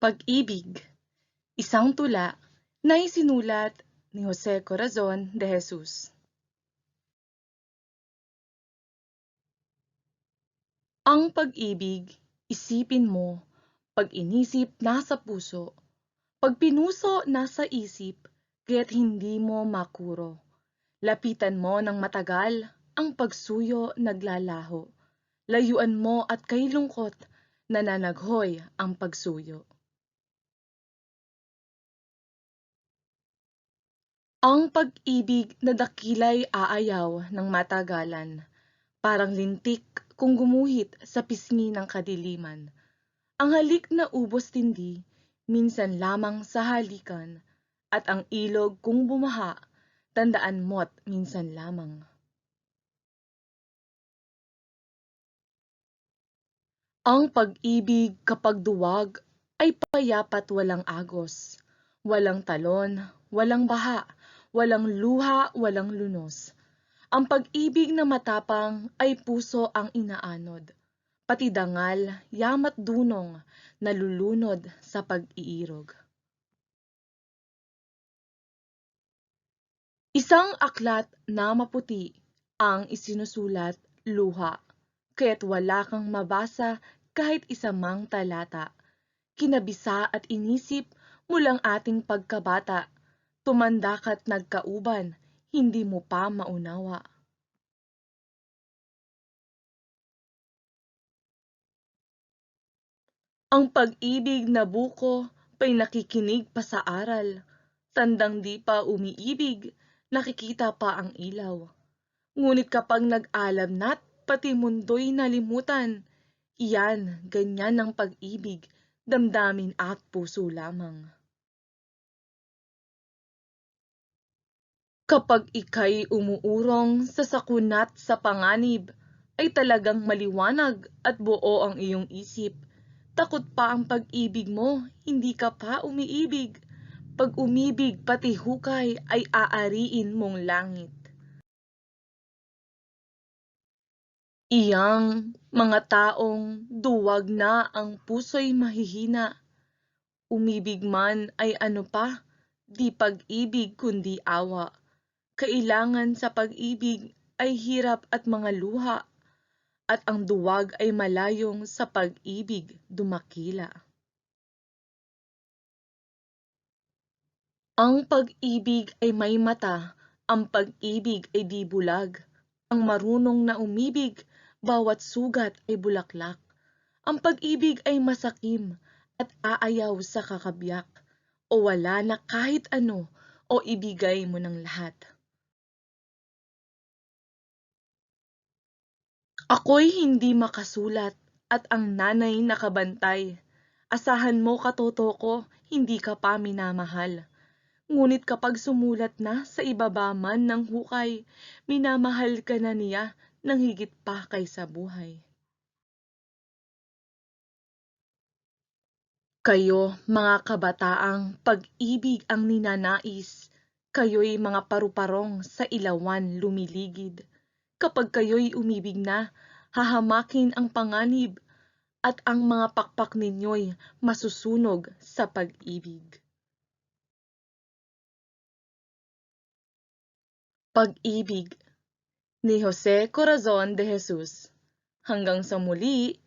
Pag-ibig, isang tula na isinulat ni Jose Corazon de Jesus. Ang pag-ibig, isipin mo, pag inisip nasa puso, pag pinuso nasa isip, kaya't hindi mo makuro. Lapitan mo ng matagal, ang pagsuyo naglalaho. Layuan mo at kay lungkot, nananaghoy ang pagsuyo. Ang pag-ibig na dakilay aayaw ng matagalan, parang lintik kung gumuhit sa pisngi ng kadiliman. Ang halik na ubos tindi, minsan lamang sa halikan, at ang ilog kung bumaha, tandaan mo't minsan lamang. Ang pag-ibig kapag duwag ay payapat walang agos, walang talon, walang baha, walang luha, walang lunos. Ang pag-ibig na matapang ay puso ang inaanod, pati dangal, yamat dunong, nalulunod sa pag-iirog. Isang aklat na maputi ang isinusulat luha, kaya't wala kang mabasa kahit isa mang talata. Kinabisa at inisip mulang ating pagkabata tumanda ka't nagkauban, hindi mo pa maunawa. Ang pag-ibig na buko pa'y nakikinig pa sa aral, tandang di pa umiibig, nakikita pa ang ilaw. Ngunit kapag nag-alam na't pati mundo'y nalimutan, iyan, ganyan ang pag-ibig, damdamin at puso lamang. Kapag ika'y umuurong sa sakunat sa panganib, ay talagang maliwanag at buo ang iyong isip. Takot pa ang pag-ibig mo, hindi ka pa umiibig. Pag umibig pati hukay ay aariin mong langit. Iyang mga taong duwag na ang puso'y mahihina. Umibig man ay ano pa, di pag-ibig kundi awa kailangan sa pag-ibig ay hirap at mga luha, at ang duwag ay malayong sa pag-ibig dumakila. Ang pag-ibig ay may mata, ang pag-ibig ay di bulag. Ang marunong na umibig, bawat sugat ay bulaklak. Ang pag-ibig ay masakim at aayaw sa kakabyak, o wala na kahit ano o ibigay mo ng lahat. Ako'y hindi makasulat at ang nanay nakabantay. Asahan mo katoto ko, hindi ka pa minamahal. Ngunit kapag sumulat na sa ibaba man ng hukay, minamahal ka na niya nang higit pa kaysa buhay. Kayo, mga kabataang pag-ibig ang ninanais, kayo'y mga paruparong sa ilawan lumiligid kapag kayo'y umibig na, hahamakin ang panganib at ang mga pakpak ninyo'y masusunog sa pag-ibig. Pag-ibig ni Jose Corazon de Jesus Hanggang sa muli,